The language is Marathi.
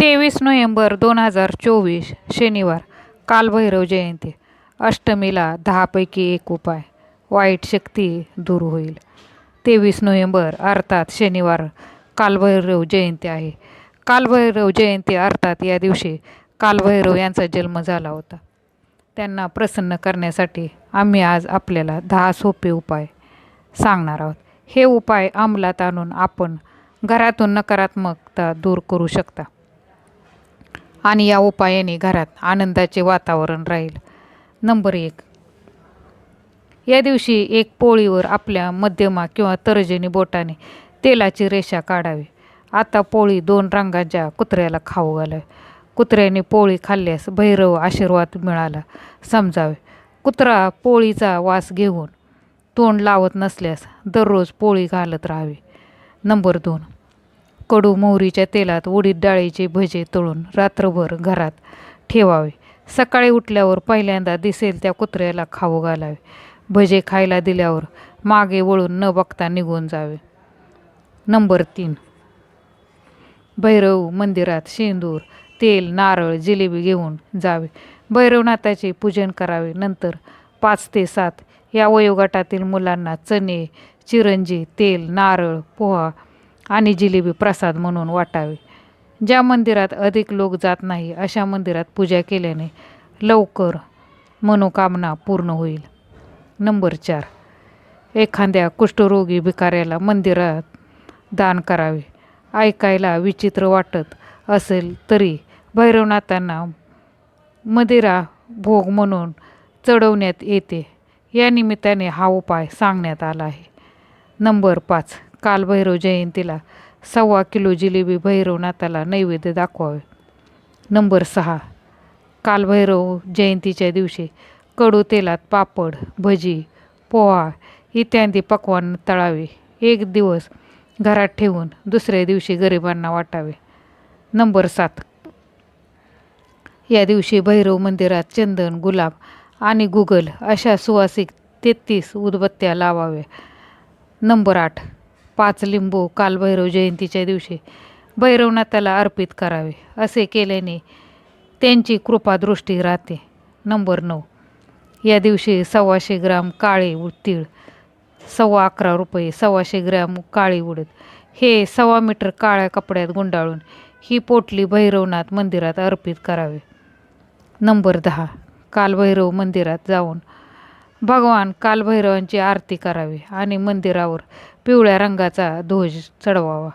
तेवीस नोव्हेंबर दोन हजार चोवीस शनिवार कालभैरव जयंती. अष्टमीला दहापैकी एक उपाय वाईट शक्ती दूर होईल. तेवीस नोव्हेंबर अर्थात शनिवार कालभैरव जयंती आहे. कालभैरव जयंती अर्थात या दिवशी कालभैरव यांचा जन्म झाला होता. त्यांना प्रसन्न करण्यासाठी आम्ही आज आपल्याला दहा सोपे उपाय सांगणार आहोत. हे उपाय अंमलात आणून आपण घरातून नकारात्मकता दूर करू शकता. आणि या उपायाने घरात आनंदाचे वातावरण राहील. नंबर एक. या दिवशी एक पोळीवर आपल्या मध्यमा किंवा तर्जनी बोटाने तेलाची रेषा काढावी. आता पोळी दोन रंगाच्या कुत्र्याला खाऊ घालावी. कुत्र्याने पोळी खाल्ल्यास भैरव आशीर्वाद मिळाला. समजावे. कुत्रा पोळीचा वास घेऊन तोंड लावत नसल्यास दररोज पोळी घालत राहावी. नंबर दोन. कडू मोहरीच्या तेलात उडीद डाळीचे भजे तळून रात्रभर घरात ठेवावे. सकाळी उठल्यावर पहिल्यांदा दिसेल त्या कुत्र्याला खाऊ घालावे. भजे खायला दिल्यावर मागे वळून न बघता निघून जावे. नंबर तीन. भैरव मंदिरात शेंदूर तेल नारळ जिलेबी घेऊन जावे. भैरवनाथाचे पूजन करावे. नंतर पाच ते सात या वयोगटातील मुलांना चणे चिरंजी तेल नारळ पोहा आणि जिलेबी प्रसाद म्हणून वाटावे. ज्या मंदिरात अधिक लोक जात नाही अशा मंदिरात पूजा केल्याने लवकर मनोकामना पूर्ण होईल. नंबर चार. एखाद्या कुष्ठरोगी भिकाऱ्याला मंदिरात दान करावे. ऐकायला विचित्र वाटत असेल तरी भैरवनाथांना मदिरा भोग म्हणून चढवण्यात येते. या निमित्ताने हा उपाय सांगण्यात आला आहे. नंबर पाच. कालभैरव जयंतीला सव्वा किलो जिलेबी भैरवनाथाला नैवेद्य दाखवावे. नंबर सहा. कालभैरव जयंतीच्या दिवशी कडू तेलात पापड भजी पोहा इत्यादी पक्वान तळावे. एक दिवस घरात ठेवून दुसऱ्या दिवशी गरिबांना वाटावे. नंबर सात. या दिवशी भैरव मंदिरात चंदन गुलाब आणि गुगल अशा सुवासिक तेहतीस उदबत्त्या लावाव्या नंबर आठ. पाच लिंबू कालभैरव जयंतीच्या दिवशी भैरवनाथाला अर्पित करावे असे केल्याने त्यांची कृपादृष्टी राहते. नंबर नऊ. या दिवशी सव्वाशे ग्राम काळे उ- तीळ सव्वा अकरा रुपये सव्वाशे ग्रॅम काळी उडद. हे सव्वा मीटर काळ्या कपड्यात गुंडाळून ही पोटली भैरवनाथ मंदिरात अर्पित करावे. नंबर दहा. कालभैरव मंदिरात जाऊन भगवान कालभैरवांची आरती करावी आणि मंदिरावर पिवळ्या रंगाचा ध्वज चढवावा.